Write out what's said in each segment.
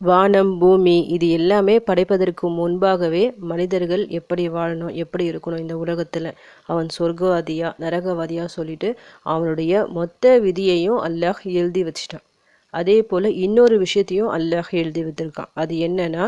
வானம் பூமி இது எல்லாமே படைப்பதற்கு முன்பாகவே மனிதர்கள் எப்படி வாழணும் எப்படி இருக்கணும் இந்த உலகத்தில்? அவன் சொர்க்கவாதியா நரகவாதியா சொல்லிட்டு அவனுடைய மொத்த விதியையும் அல்லாஹ் எழுதி வச்சிட்டான். அதே போல் இன்னொரு விஷயத்தையும் அல்லாஹ் எழுதி வச்சிருக்கான். அது என்னன்னா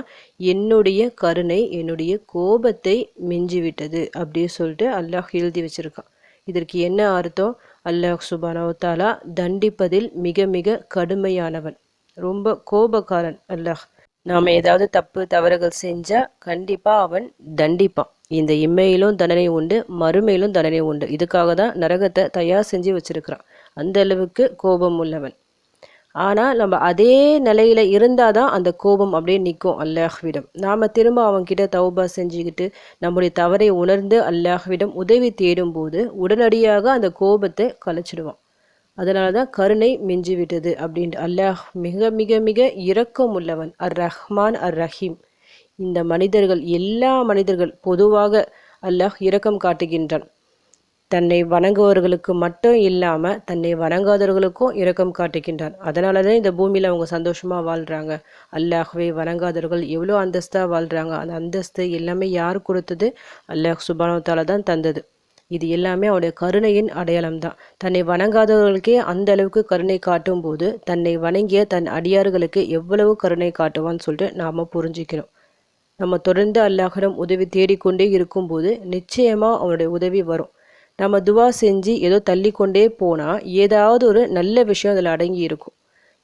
என்னுடைய கருணை என்னுடைய கோபத்தை மிஞ்சி விட்டது அப்படியே சொல்லிட்டு அல்லாஹ் எழுதி வச்சிருக்கான். இதற்கு என்ன அர்த்தம்? அல்லாஹ் சுபானாவத்தாலா தண்டிப்பதில் மிக மிக கடுமையானவன். ரொம்ப கோபக்காரன் அல்லாஹ். நாம் ஏதாவது தப்பு தவறுகள் செஞ்சால் கண்டிப்பாக அவன் தண்டிப்பான். இந்த இம்மையிலும் தண்டனை உண்டு மறுமையிலும் தண்டனை உண்டு. இதுக்காக தான் நரகத்தை தயார் செஞ்சு வச்சிருக்கிறான். அந்த அளவுக்கு கோபம் உள்ளவன். ஆனால் நம்ம அதே நிலையில் இருந்தால் தான் அந்த கோபம் அப்படியே நிற்கும் அல்லாஹ்விடம். நாம் திரும்ப அவன்கிட்ட தௌபா செஞ்சுக்கிட்டு நம்முடைய தவறை உணர்ந்து அல்லாஹ்விடம் உதவி தேடும்போது உடனடியாக அந்த கோபத்தை கலைச்சிடுவான். அதனால தான் கருணை மிஞ்சிவிட்டது அப்படின்ட்டு அல்லாஹ் மிக மிக மிக இரக்கம் உள்ளவன் அர் ரஹ்மான் அர் ரஹீம் இந்த மனிதர்கள் எல்லா மனிதர்கள் பொதுவாக அல்லாஹ் இரக்கம் காட்டுகின்றான். தன்னை வணங்குவவர்களுக்கு மட்டும் இல்லாமல் தன்னை வணங்காதவர்களுக்கும் இரக்கம் காட்டுகின்றான். அதனால தான் இந்த பூமியில் அவங்க சந்தோஷமாக வாழ்கிறாங்க அல்லாஹ்வை வணங்காதவர்கள் எவ்வளோ அந்தஸ்தாக வாழ்கிறாங்க அந்த அந்தஸ்து எல்லாமே யார் கொடுத்தது? அல்லாஹ் சுபானத்தால தான் தந்தது. இது எல்லாமே அவருடைய கருணையின் அடையாளம் தான் தன்னை வணங்காதவர்களுக்கே அந்த அளவுக்கு கருணை காட்டும் போது தன்னை வணங்கிய தன் அடியார்களுக்கு எவ்வளவு கருணை காட்டுவான்னு சொல்லிட்டு நாம் புரிஞ்சுக்கிறோம். நம்ம தொடர்ந்து அல்லாஹிடம் உதவி தேடிக்கொண்டே இருக்கும்போது நிச்சயமாக அவனுடைய உதவி வரும். நம்ம துவா செஞ்சு ஏதோ தள்ளி கொண்டே போனால் ஏதாவது ஒரு நல்ல விஷயம் அதில் அடங்கி இருக்கும்.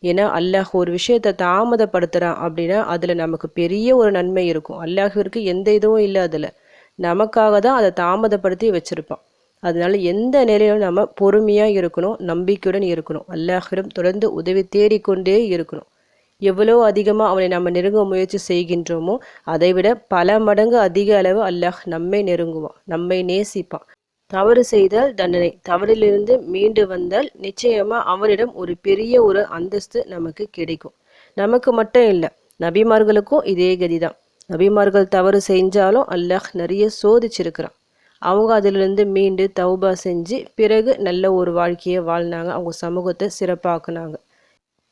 ஏன்னா அல்லாஹ் ஒரு விஷயத்தை தாமதப்படுத்துகிறான் அப்படின்னா அதில் நமக்கு பெரிய ஒரு நன்மை இருக்கும். அல்லாஹிற்கு எந்த இதுவும் இல்லை அதில். நமக்காக தான் அதை தாமதப்படுத்தி வச்சுருப்பான். அதனால எந்த நிலையிலும் நம்ம பொறுமையாக இருக்கணும் நம்பிக்கையுடன் இருக்கணும். அல்லாஹிடம் தொடர்ந்து உதவி தேடிக்கொண்டே இருக்கணும். எவ்வளோ அதிகமாக அவனை நம்ம நெருங்க முயற்சி செய்கின்றோமோ அதை விட பல மடங்கு அதிக அளவு அல்லாஹ் நம்மை நெருங்குவான் நம்மை நேசிப்பான். தவறு செய்தால் தண்டனை தவறிலிருந்து மீண்டு வந்தால் நிச்சயமா அவனிடம் ஒரு பெரிய ஒரு அந்தஸ்து நமக்கு கிடைக்கும். நமக்கு மட்டும் இல்லை நபிமார்களுக்கும் இதே கதிதான். நபிமார்கள் தவறு செஞ்சாலும் அல்லாஹ் நிறைய சோதிச்சிருக்கிறான். அவங்க அதிலிருந்து மீண்டு தௌபா செஞ்சு பிறகு நல்ல ஒரு வாழ்க்கையை வாழ்னாங்க அவங்க சமூகத்தை சிறப்பாக்குனாங்க.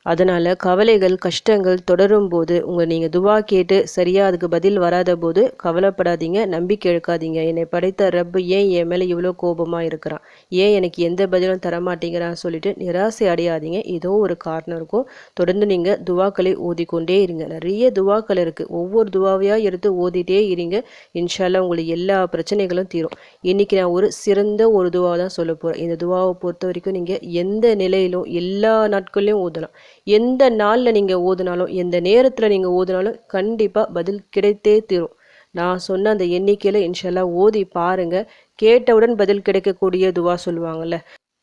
அதனால் கவலைகள் கஷ்டங்கள் தொடரும் போது உங்கள் நீங்கள் துவா கேட்டு சரியாக அதுக்கு பதில் வராத போது கவலைப்படாதீங்க நம்பிக்கை இழக்காதீங்க. என்னை படைத்த ரப்பு ஏன் என் மேலே இவ்வளோ கோபமாக இருக்கிறான்? ஏன் எனக்கு எந்த பதிலும் தரமாட்டேங்கிறான்னு சொல்லிட்டு நிராசை அடையாதீங்க. ஏதோ ஒரு காரணம் இருக்கும். தொடர்ந்து நீங்கள் துவாக்களை ஓதிக்கொண்டே இருங்க. நிறைய துவாக்கள் இருக்குது ஒவ்வொரு துவாவையாக எடுத்து ஓதிட்டே இருங்க. இன்ஷால்லாம் உங்களுக்கு எல்லா பிரச்சனைகளும் தீரும். இன்றைக்கி நான் ஒரு சிறந்த ஒரு துவா தான் சொல்ல போகிறேன் இந்த துவாவை பொறுத்த வரைக்கும் நீங்கள் எந்த நிலையிலும் எல்லா நாட்கள்லையும் ஓதலாம். எந்த நாளில் நீங்கள் ஓதுனாலும் எந்த நேரத்தில் நீங்கள் ஓதுனாலும் கண்டிப்பாக பதில் கிடைத்தே தீரும். நான் சொன்ன அந்த எண்ணிக்கையில் இன்ஷால்லா ஓதி பாருங்க. கேட்டவுடன் பதில் கிடைக்கக்கூடிய துவா சொல்லுவாங்கள்ல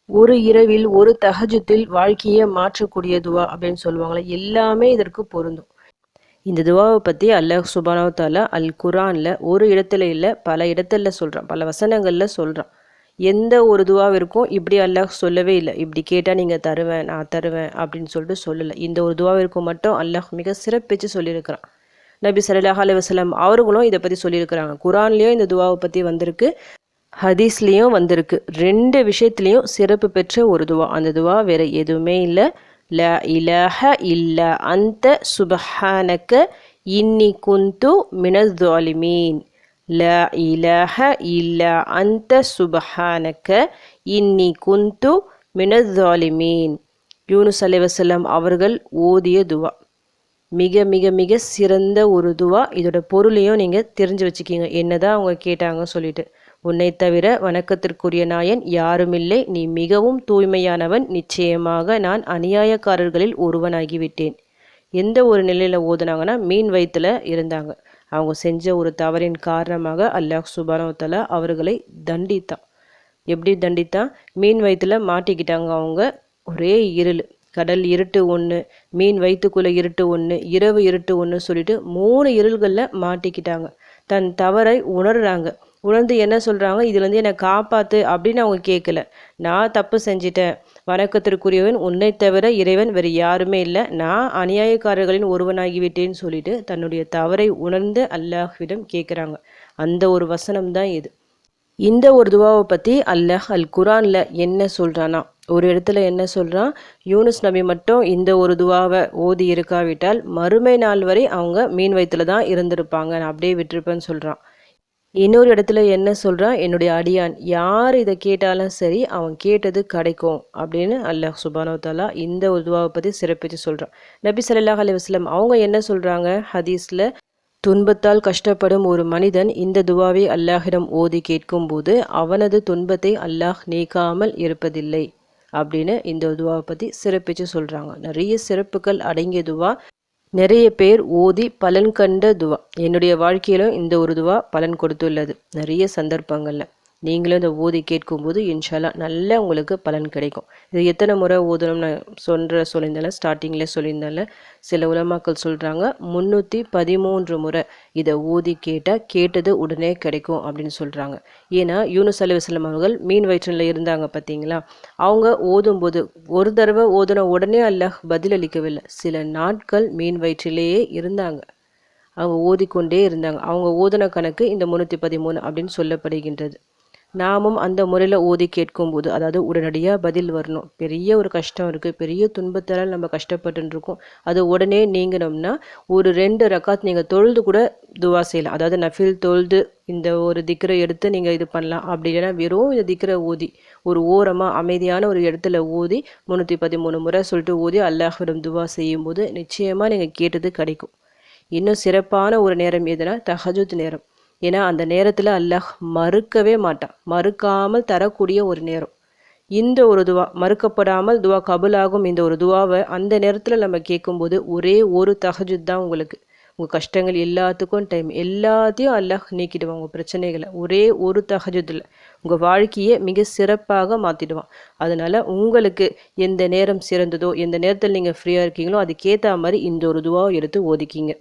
ஒரு இரவில் ஒரு தகஜத்தில் வாழ்க்கையை மாற்றக்கூடிய துவா அப்படின்னு சொல்லுவாங்களே எல்லாமே இதற்கு பொருந்தும். இந்த துவாவை பற்றி அல்லாஹ் சுபானாவத்தாலா அல் குரானில் ஒரு இடத்துல இல்லை பல இடத்துல சொல்கிறான் பல வசனங்களில் சொல்கிறான் எந்த ஒரு துவாவிற்கும் இப்படி அல்லாஹ் சொல்லவே இல்லை. இப்படி கேட்டால் நீங்கள் தருவேன் நான் தருவேன் அப்படின்னு சொல்லிட்டு சொல்லலை. இந்த ஒரு துவாவிற்கும் மட்டும் அல்லாஹ் மிக சிறப்பிச்சு சொல்லியிருக்கிறான். நபி சல்லாஹ் அலி வசலம் அவர்களும் இதை பற்றி சொல்லியிருக்கிறாங்க. குரான்லேயும் இந்த துவாவை பற்றி வந்திருக்கு ஹதீஸ்லேயும் வந்திருக்கு. ரெண்டு விஷயத்துலேயும் சிறப்பு பெற்ற ஒரு துவா. அந்த துவா வேற எதுவுமே இல்லை. ல இலஹ இல்ல அந்த சுபஹானக்க இன்னி குந்து மினஸ்வாலிமீன் ல இலஹ இல்ல அந்த சுபஹானக்க இன்னி குந்து மினதாலிமீன் யூனுஸ் அலைவசல்லம் அவர்கள் ஓதிய துவா. மிக மிக மிக சிறந்த ஒரு துவா. இதோட பொருளையும் நீங்கள் தெரிஞ்சு வச்சுக்கிங்க. என்னதான் அவங்க கேட்டாங்க சொல்லிட்டு. உன்னை தவிர வணக்கத்திற்குரிய நாயன் யாருமில்லை நீ மிகவும் தூய்மையானவன். நிச்சயமாக நான் அநியாயக்காரர்களில் ஒருவனாகிவிட்டேன். எந்த ஒரு நிலையில் ஓதுனாங்கன்னா மீன் வயிற்றுல இருந்தாங்க. அவங்க செஞ்ச ஒரு தவறின் காரணமாக அல்லாஹ் சுபானவத்தால அவர்களை தண்டித்தான் எப்படி தண்டித்தான் மீன் வயிற்றுல மாட்டிக்கிட்டாங்க அவங்க. ஒரே இருள். கடல் இருட்டு ஒன்று மீன் வயிற்றுக்குள்ளே இருட்டு ஒன்று இரவு இருட்டு ஒன்று சொல்லிட்டு மூணு இருள்களில் மாட்டிக்கிட்டாங்க. தன் தவறை உணர்றாங்க. உணர்ந்து என்ன சொல்கிறாங்க இதுலேருந்து என்னை காப்பாற்று அப்படின்னு அவங்க கேட்கல நான் தப்பு செஞ்சிட்டேன். வணக்கத்திற்குரியவன் உன்னை தவிர இறைவன் வேறு யாருமே இல்லை. நான் அநியாயக்காரர்களின் ஒருவனாகிவிட்டேன்னு சொல்லிட்டு தன்னுடைய தவறை உணர்ந்து அல்லாஹ்விடம் கேட்குறாங்க. அந்த ஒரு வசனம் தான் இது. இந்த ஒரு துவாவை பற்றி அல்லாஹ் அல் குரானில் என்ன சொல்கிறானா ஒரு இடத்துல என்ன சொல்கிறான் யூனுஸ் நபி மட்டும் இந்த ஒரு துவாவை ஓதி இருக்காவிட்டால் மறுமை நாள் வரை அவங்க மீன் வயிற்றுல தான் இருந்திருப்பாங்க. நான் அப்படியே விட்டுருப்பேன்னு சொல்கிறான் இன்னொரு இடத்துல என்ன சொல்கிறான் என்னுடைய அடியான் யார் இதை கேட்டாலும் சரி அவன் கேட்டது கிடைக்கும் அப்படின்னு அல்லாஹ் சுபானோ தாலா இந்த உதுவாவை பற்றி சிறப்பித்து சொல்கிறான் நபி சல்லாஹ் அலி வஸ்லம் அவங்க என்ன சொல்கிறாங்க ஹதீஸில் துன்பத்தால் கஷ்டப்படும் ஒரு மனிதன் இந்த துவாவை அல்லாஹிடம் ஓதி கேட்கும்போது அவனது துன்பத்தை அல்லாஹ் நீக்காமல் இருப்பதில்லை அப்படின்னு இந்த துவாவை பற்றி சிறப்பித்து சொல்கிறாங்க நிறைய சிறப்புகள் அடங்கிய துவா. நிறைய பேர் ஓதி பலன் கண்ட துவா. என்னுடைய வாழ்க்கையிலும் இந்த ஒரு துவா பலன் கொடுத்துள்ளது. நிறைய சந்தர்ப்பங்களில். நீங்களும் இந்த ஓதி கேட்கும்போது இன்ஷால்லா நல்ல உங்களுக்கு பலன் கிடைக்கும். இது எத்தனை முறை ஓதணும் நான் சொல்கிற சொல்லியிருந்தால ஸ்டார்டிங்கில் சொல்லியிருந்தால சில உலமாக்கள் சொல்கிறாங்க முந்நூற்றி பதிமூன்று முறை இதை ஓதி கேட்டால் கேட்டது உடனே கிடைக்கும் அப்படின்னு சொல்கிறாங்க ஏன்னா யூனுஸ் அலி அவர்கள் மீன் வயிற்றில் இருந்தாங்க பார்த்தீங்களா? அவங்க ஓதும்போது ஒரு தடவை ஓதுன உடனே அல்லாஹ் பதிலளிக்கவில்லை சில நாட்கள் மீன் வயிற்றிலேயே இருந்தாங்க. அவங்க ஓதிக்கொண்டே இருந்தாங்க. அவங்க ஓதுன கணக்கு இந்த முந்நூற்றி பதிமூணு அப்படின்னு சொல்லப்படுகின்றது. நாமும் அந்த முறையில் ஓதி கேட்கும்போது அதாவது உடனடியாக பதில் வரணும். பெரிய ஒரு கஷ்டம் இருக்குது பெரிய துன்பத்தால் நம்ம கஷ்டப்பட்டுன்னு இருக்கோம் அது உடனே நீங்கினோம்னா ஒரு ரெண்டு ரக்காத் நீங்கள் தொழுது கூட துவா செய்யலாம். அதாவது நஃபில் தொழுது இந்த ஒரு திக்கரை எடுத்து நீங்கள் இது பண்ணலாம். அப்படி இல்லைன்னா வெறும் இந்த திக்கரை ஓதி ஒரு ஓரமாக அமைதியான ஒரு இடத்துல ஓதி முந்நூற்றி பதிமூணு முறை சொல்லிட்டு ஓதி அல்லாஹிடம் துவா செய்யும்போது நிச்சயமாக நீங்கள் கேட்டது கிடைக்கும். இன்னும் சிறப்பான ஒரு நேரம் எதுனா தஹஜுத் நேரம். ஏன்னா அந்த நேரத்தில் அல்லாஹ் மறுக்கவே மாட்டான். மறுக்காமல் தரக்கூடிய ஒரு நேரம். இந்த ஒரு துவா மறுக்கப்படாமல் துவா கபுலாகும் இந்த ஒரு துவாவை அந்த நேரத்தில் நம்ம கேட்கும்போது ஒரே ஒரு தகஜுத் தான் உங்களுக்கு. உங்கள் கஷ்டங்கள் எல்லாத்துக்கும் டைம் எல்லாத்தையும் அல்லாஹ் நீக்கிடுவான் உங்கள் பிரச்சனைகளை. ஒரே ஒரு தகஜத்தில் உங்கள் வாழ்க்கையை மிக சிறப்பாக மாற்றிடுவான் அதனால் உங்களுக்கு எந்த நேரம் சிறந்ததோ எந்த நேரத்தில் நீங்கள் ஃப்ரீயாக இருக்கீங்களோ அதுக்கேற்ற மாதிரி இந்த ஒரு துவாவை எடுத்து ஒதுக்கிங்க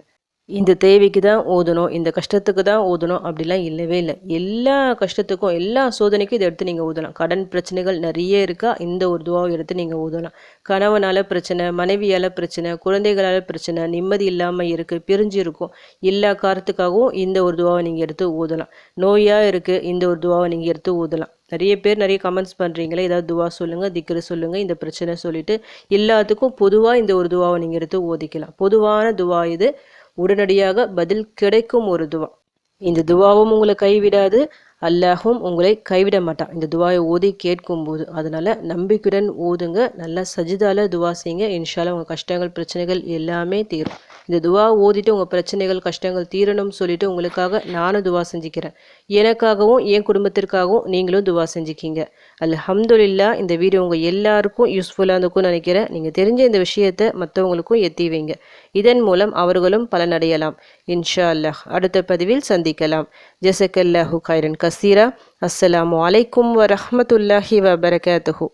இந்த தேவைக்கு தான் ஓதணும் இந்த கஷ்டத்துக்கு தான் ஓதணும் அப்படிலாம் இல்லவே இல்லை. எல்லா கஷ்டத்துக்கும் எல்லா சோதனைக்கும் இதை எடுத்து நீங்கள் ஓதலாம். கடன் பிரச்சனைகள் நிறைய இருக்கா? இந்த ஒரு துவாவை எடுத்து நீங்கள் ஓதலாம். கணவனால் பிரச்சனை மனைவியால் பிரச்சனை குழந்தைகளால் பிரச்சனை நிம்மதி இல்லாமல் இருக்குது பிரிஞ்சு இருக்கும். எல்லா காரணத்துக்காகவும் இந்த ஒரு துவாவை நீங்கள் எடுத்து ஓதலாம். நோயாக இருக்குது இந்த ஒரு துவாவை நீங்கள் எடுத்து ஓதலாம். நிறைய பேர் நிறைய கமெண்ட்ஸ் பண்ணுறீங்களே ஏதாவது துவா சொல்லுங்கள் திக்ரு சொல்லுங்கள் இந்த பிரச்சனை சொல்லிட்டு எல்லாத்துக்கும் பொதுவாக இந்த ஒரு துவாவை நீங்கள் எடுத்து ஓதிக்கலாம். பொதுவான துவா இது. உடனடியாக பதில் கிடைக்கும் ஒரு துவா. இந்த துவாவும் உங்களை கைவிடாது. அல்லாஹும் உங்களை கைவிட மாட்டான். இந்த துவாயை ஓதி கேட்கும்போது அதனால் நம்பிக்கையுடன் ஓதுங்க. நல்லா சஜிதால துவா செய்யுங்க. இன்ஷால உங்கள் கஷ்டங்கள் பிரச்சனைகள் எல்லாமே தீரும். இந்த துவா ஓதிட்டு உங்கள் பிரச்சனைகள் கஷ்டங்கள் தீரணும்னு சொல்லிட்டு உங்களுக்காக நானும் துவா செஞ்சுக்கிறேன். எனக்காகவும் என் குடும்பத்திற்காகவும் நீங்களும் துவா செஞ்சுக்கிங்க. அல்ஹம்துல்லா இந்த வீடியோ உங்கள் எல்லாருக்கும் யூஸ்ஃபுல்லாக இருந்திருக்கும்னு நினைக்கிறேன். நீங்கள் தெரிஞ்ச இந்த விஷயத்தை மற்றவங்களுக்கும் எத்தி வைங்க. இதன் மூலம் அவர்களும் பலனடையலாம். இன்ஷா அல்லாஹ் அடுத்த பதிவில் சந்திக்கலாம். ஜசக்கல்லாஹு கைரன் கசீரா அஸ்ஸலாமு அலைக்கும் வரஹ்மத்துல்லாஹி வபரகாத்துஹு